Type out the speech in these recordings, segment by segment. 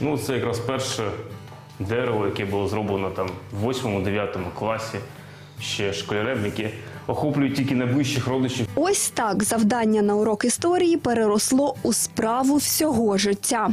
Ну, це якраз перше дерево, яке було зроблено там в 8-9 класі ще школярем, яке охоплює тільки найближчих родичів. Ось так завдання на урок історії переросло у справу всього життя.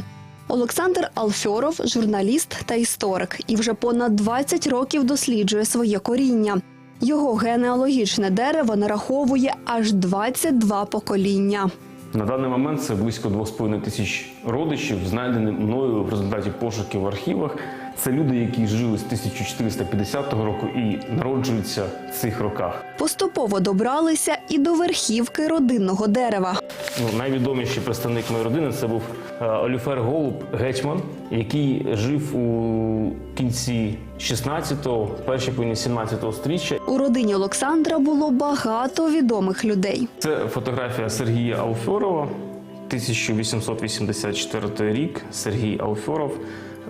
Олександр Алфьоров – журналіст та історик, і вже понад 20 років досліджує своє коріння. Його генеалогічне дерево нараховує аж 22 покоління. На даний момент це близько 2,5 тисяч родичів, знайдені мною в результаті пошуків в архівах. Це люди, які жили з 1450 року і народжуються в цих роках. Поступово добралися і до верхівки родинного дерева. Ну, найвідоміший представник моєї родини це був е, Оліфер Голуб Гетьман, який жив у кінці 16-го, першій половині 17-го стріччя. У родині Олександра було багато відомих людей. Це фотографія Сергія Алфьорова, 1884 рік. Сергій Алфьоров.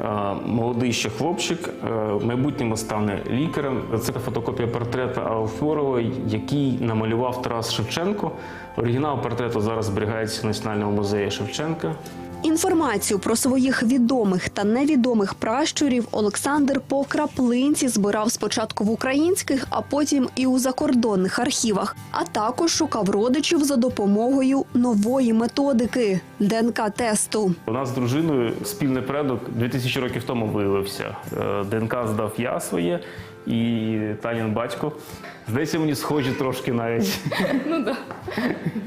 Е, Молодий ще хлопчик, е, в майбутньому стане лікарем. Це фотокопія портрета Алфьорова, який намалював Тарас Шевченко. Оригінал портрету зараз зберігається в Національному музеї Шевченка. Інформацію про своїх відомих та невідомих пращурів Олександр по краплинці збирав спочатку в українських, а потім і у закордонних архівах, а також шукав родичів за допомогою нової методики ДНК-тесту. У нас з дружиною спільний предок 2000 років тому виявився. Е, ДНК здав я своє і Танін батько. Здається, мені схожі трошки навіть. Ну да.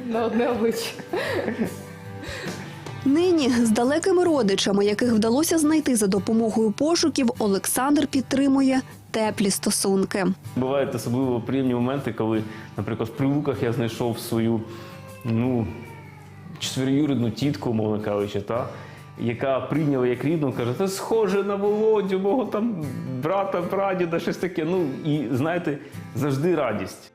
На одне обличчя. Нині з далекими родичами, яких вдалося знайти за допомогою пошуків, Олександр підтримує теплі стосунки. Бувають особливо приємні моменти, коли, наприклад, в прилуках я знайшов свою ну, четвероюрідну тітку, мовно кажучи, та, яка прийняла як рідну, каже, це схоже на Володю, мого там брата, прадіда, щось таке. Ну і знаєте, завжди радість.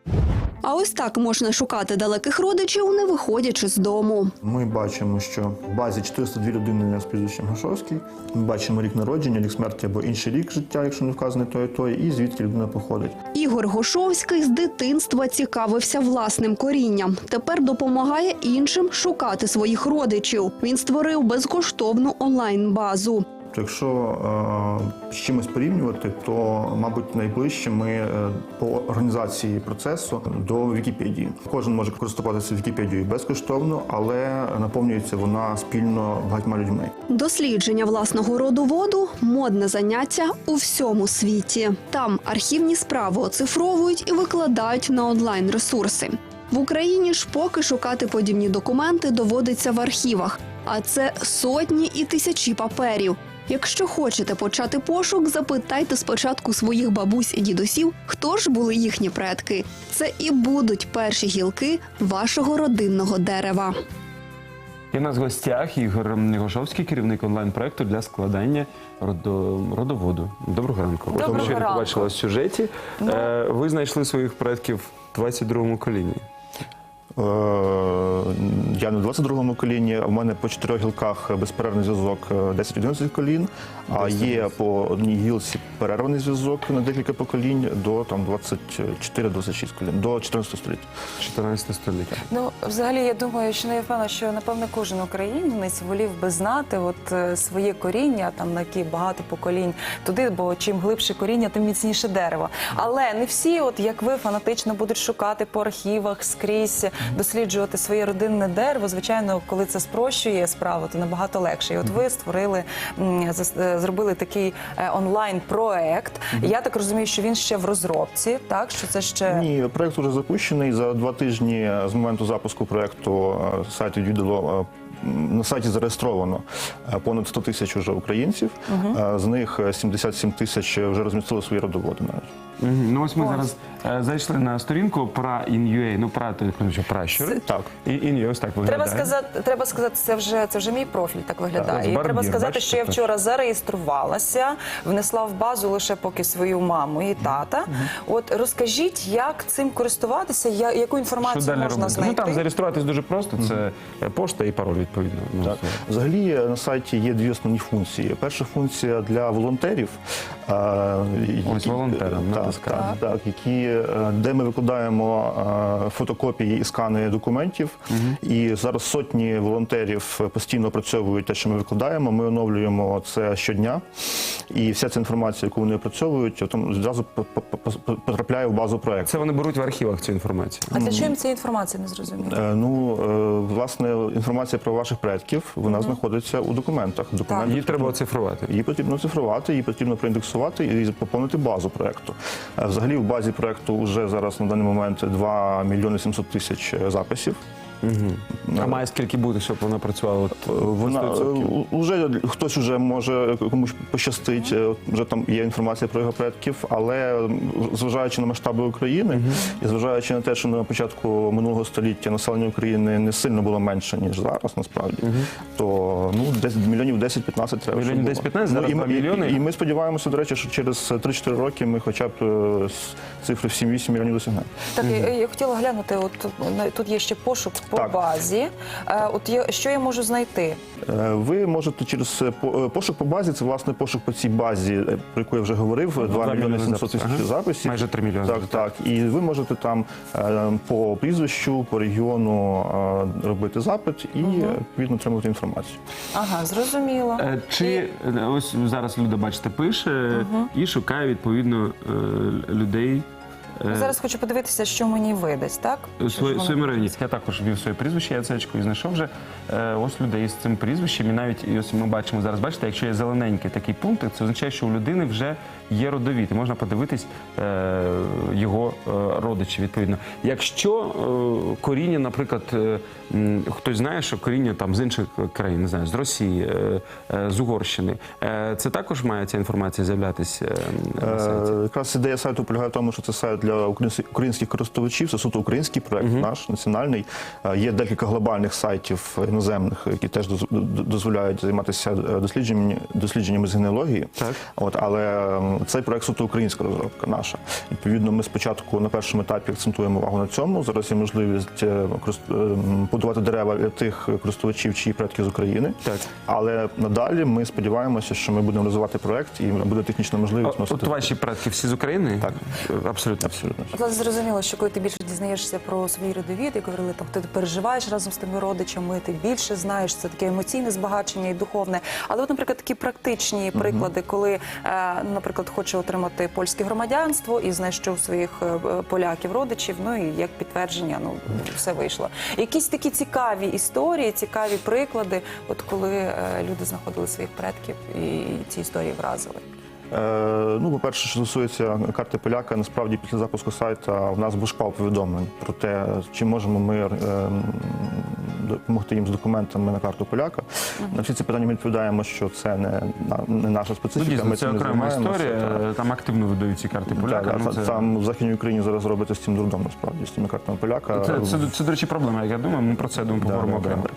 А ось так можна шукати далеких родичів, не виходячи з дому. Ми бачимо, що в базі 402 людини з прізвищем Гашовський. Ми бачимо рік народження, рік смерті або інший рік життя, якщо не вказаний той і той, і звідки людина походить. Ігор Гошовський з дитинства цікавився власним корінням. Тепер допомагає іншим шукати своїх родичів. Він створив безкоштовну онлайн-базу. Якщо е, з чимось порівнювати, то мабуть найближче ми е, по організації процесу до Вікіпедії. Кожен може користуватися Вікіпедією безкоштовно, але наповнюється вона спільно багатьма людьми. Дослідження власного роду воду модне заняття у всьому світі. Там архівні справи оцифровують і викладають на онлайн ресурси. В Україні ж поки шукати подібні документи доводиться в архівах, а це сотні і тисячі паперів. Якщо хочете почати пошук, запитайте спочатку своїх бабусь і дідусів, хто ж були їхні предки. Це і будуть перші гілки вашого родинного дерева. І в нас в гостях Ігор Негошовський, керівник онлайн-проекту для складання родо- родоводу. Доброго ранку. Доброго Тому що я ранку. побачила в сюжеті. Е, Ви знайшли своїх предків в 22-му коліні. Е, Я не в 22-му коліні, у мене по чотирьох гілках безперервний зв'язок е, 10-11 колін, а є по одній гілці перерваний зв'язок на декілька поколінь до там 24-26 колін, до 14 століття. 14 століття. Ну, взагалі, я думаю, що не я впевнена, що напевно кожен українець волів би знати от е, своє коріння, там на які багато поколінь туди, бо чим глибше коріння, тим міцніше дерево. Але не всі, от як ви, фанатично будуть шукати по архівах скрізь, досліджувати своє родинне дерево. Звичайно, коли це спрощує справу, то набагато легше. І от ви створили, е, зробили такий е, онлайн-проект. Я так розумію, що він ще в розробці, так що це ще Ні, проект вже запущений. За два тижні з моменту запуску проекту е, сайт відвідало. Е, На сайті зареєстровано е, понад 100 тисяч вже українців. Е, З них е, 77 тисяч вже розмістили свої родоводи навіть. Ну ось ми Ось. зараз е, зайшли на сторінку про InUA, ну про то, що пращури. Так. І InUA ось так виглядає. Треба сказати, треба сказати, це вже це вже мій профіль так виглядає. Так, І треба сказати, бачите, що я так. вчора зареєструвалася, внесла в базу лише поки свою маму і тата. От розкажіть, як цим користуватися, я- яку інформацію можна робити? знайти? Ну там зареєструватись дуже просто. Це е, пошта і пароль відповідно. Ну, Так. це. Взагалі е, на сайті є дві основні функції. Перша функція для волонтерів. е, Ось волонтерам, Так. Так, так, які, е, де ми викладаємо е, фотокопії і скани документів. І зараз сотні волонтерів постійно опрацьовують те, що ми викладаємо. Ми оновлюємо це щодня. І вся ця інформація, яку вони опрацьовують, зразу по- потрапляє в базу проекту. Це вони беруть в архівах цю інформацію. А для чого їм ця інформація не зрозуміла? Е, Ну, е, власне, інформація про ваших предків вона знаходиться у документах. Документи Її треба оцифрувати. Її потрібно цифрувати, її потрібно проіндексувати і поповнити базу проекту. Е, Взагалі в базі проекту вже зараз на даний момент 2 мільйони 700 тисяч е, записів. А має скільки бути, щоб вона працювала? От, Е, Вона е, 100%? у- уже хтось уже може комусь пощастить. е, Вже там є інформація про його предків, але м, зважаючи на масштаби України і зважаючи на те, що на початку минулого століття населення України не сильно було менше ніж зараз, насправді, то ну десь мільйонів 10-15 треба. щоб Мільйонів було. 10-15, зараз і, два ми- і- мільйони. І, ми сподіваємося, до речі, що через 3-4 роки ми хоча б е, з цифри в 7-8 мільйонів досягнемо. Так, я, я хотіла глянути, от на- тут є ще пошук по Так. базі. Е, От я, що я можу знайти? Е, Ви можете через е, по- пошук по базі, це власне пошук по цій базі, про яку я вже говорив, 2 2 мільйони мільйони 700 тисяч Ага. записів. Майже 3 мільйони. Так, так. І ви можете там е, по прізвищу, по регіону е, робити запит і відповідно отримувати інформацію. Ага, зрозуміло. Е, Чи е, ось зараз Люда, бачите, пише і шукає відповідно людей. Е, Зараз хочу подивитися, що мені видасть, так? Свої, воно районі. Я також ввів своє прізвище, я цечку і знайшов вже е, ось людей з цим прізвищем. І навіть і ось ми бачимо зараз, бачите, якщо є зелененький такий пункт, це означає, що у людини вже є родовід. І можна подивитись е, його е, родичі, відповідно. Якщо е, коріння, наприклад, е, м, хтось знає, що коріння там з інших країн, не знаю, з Росії, е, е, з Угорщини, е, це також має ця інформація з'являтися е, на сайті. Е, Якраз ідея сайту полягає в тому, що це сайт для українських користувачів, це суто український проект наш національний. Е, Є декілька глобальних сайтів іноземних, які теж дозволяють займатися е, дослідженнями, дослідженнями з генеалогії. Так. От, але цей проект суто українська розробка наша. Відповідно, ми спочатку на першому етапі акцентуємо увагу на цьому. Зараз є можливість е, подавати дерева для тих користувачів, чиї предки з України. Так. Але надалі ми сподіваємося, що ми будемо розвивати проект і буде технічна можливість От носити. ваші предки всі з України? Так. Абсолютно. Абсолютно. От зрозуміло, що коли ти більше дізнаєшся про свій родовід, як говорили, там ти переживаєш разом з тими родичами, ти більше знаєш, це таке емоційне збагачення і духовне. Але, от, наприклад, такі практичні приклади, коли, е, наприклад, хочу отримати польське громадянство і знайшов своїх е, е, поляків, родичів, ну і як підтвердження, ну все вийшло. Якісь такі цікаві історії, цікаві приклади, от коли люди знаходили своїх предків і ці історії вразили. Е, ну, по-перше, що стосується карти поляка, насправді після запуску сайту в нас був шквал повідомлень про те, чи можемо ми е, допомогти їм з документами на карту поляка. На всі ці питання ми відповідаємо, що це не, на- не наша Ну, специфіка. дійсно, ми це не окрема займаємося, історія. так. Там активно видають ці карти поляка. Ну, та- це, Там в Західній Україні зараз робиться з цим дурдом, насправді, з цими картами поляка. це, це, це, до речі, проблема, як я думаю. Ми про це думаю, Да, поговоримо да, да. окремо.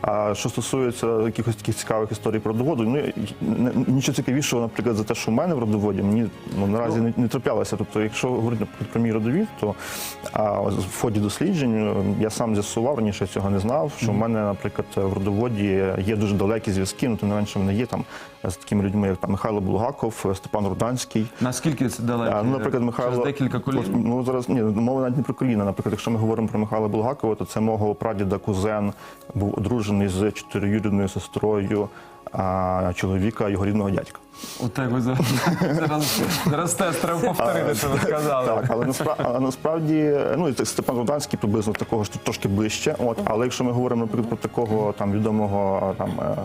А що стосується якихось таких цікавих історій про родоводу, ну не- нічого цікавішого, наприклад, за те, що в мене в родоводі, мені ну, наразі не, не траплялося. Тобто, якщо говорити про мій родовід, то а, в ході досліджень е, я сам з'ясував, раніше цього не знав, що в мене, наприклад, в родоводі є дуже далекі зв'язки, ну тим не менше вони є там з такими людьми, як там Михайло Булгаков, Степан Руданський. Наскільки це далеко? Ну, наприклад, Михайло Через декілька От, ну зараз ні, мова навіть не про коліна. Наприклад, якщо ми говоримо про Михайла Булгакова, то це мого прадіда кузен був одружений з чотириюрідною сестрою а, чоловіка його рідного дядька. Отак ви зараз, зараз, зараз тест треба повторити, що ви сказали. Так, але насправді, насправді ну і Степан Руданський приблизно такого ж трошки ближче. От, але якщо ми говоримо, наприклад, про такого там відомого там е,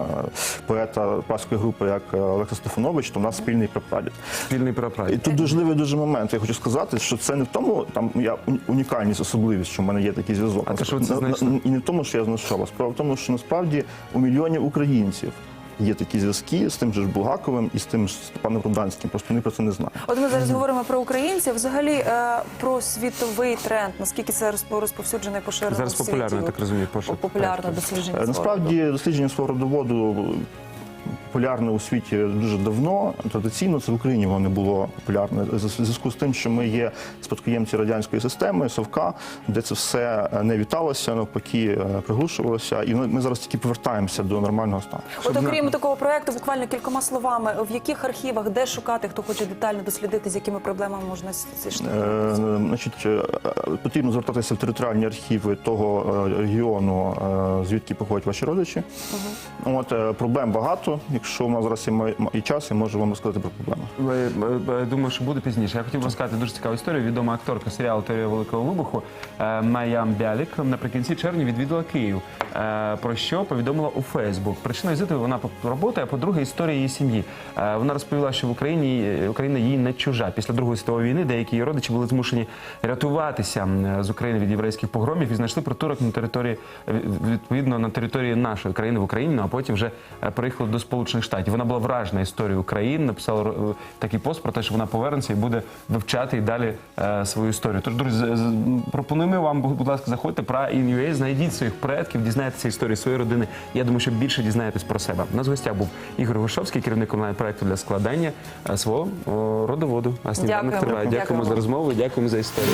поета праської групи, як Олекса Стефанович, то в нас спільний прапрадід. Спільний І тут важливий дуже момент. Я хочу сказати, що це не в тому, там я унікальність, особливість, що в мене є такий зв'язок. А те, що це На- на- знайшли? І не в тому, що я знайшов, а справа в тому, що насправді у мільйонів українців. Є такі зв'язки з тим же ж Булгаковим і з тим ж Степаном Руданським. Просто вони про це не знають. От ми зараз говоримо про українців, взагалі е, про світовий тренд, наскільки це розпо- розповсюджено і поширено Зараз популярно, так розумію, так. дослідження. Е. Насправді дослідження свого родоводу популярне у світі дуже давно. Традиційно це в Україні воно не було популярне. В зв'язку з тим, що ми є спадкоємці радянської системи, совка, де це все не віталося, навпаки, е, приглушувалося. І ми зараз тільки повертаємося до нормального стану. От окрім такого проекту, буквально кількома словами, в яких архівах, де шукати, хто хоче детально дослідити, з якими проблемами можна? Е, Значить, е, потрібно звертатися в територіальні архіви того регіону, звідки походять ваші родичі. От проблем багато. Якщо у нас зараз і час, я можу вам розказати про проблеми. Е, Думаю, що буде пізніше. Я хотів розказати дуже цікаву історію. Відома акторка серіалу Теорія Великого Вибуху е, Майям Бялік наприкінці червня відвідала Київ. Е, Про що повідомила у Фейсбук. Причиною візиту вона по роботи, а по-друге, історія її сім'ї. Е, Вона розповіла, що в Україні Україна їй не чужа. Після Другої світової війни деякі її родичі були змушені рятуватися з України від єврейських погромів і знайшли притулок на території відповідно на території нашої країни в Україні. Ну, а потім вже приїхали до Сполучених Штатів. Вона була вражена історією України, написала е, такий пост про те, що вона повернеться і буде вивчати і далі е, свою історію. Тож, друзі, пропонуємо вам, будь ласка, заходьте про InUA, знайдіть своїх предків, дізнайтеся історії своєї родини. Я думаю, що більше дізнаєтесь про себе. У нас в гостях був Ігор Гушовський, керівник онлайн проекту для складання е, свого родоводу. А сніданок триває. Дякуємо Дякуємо. за розмову, дякуємо за історію.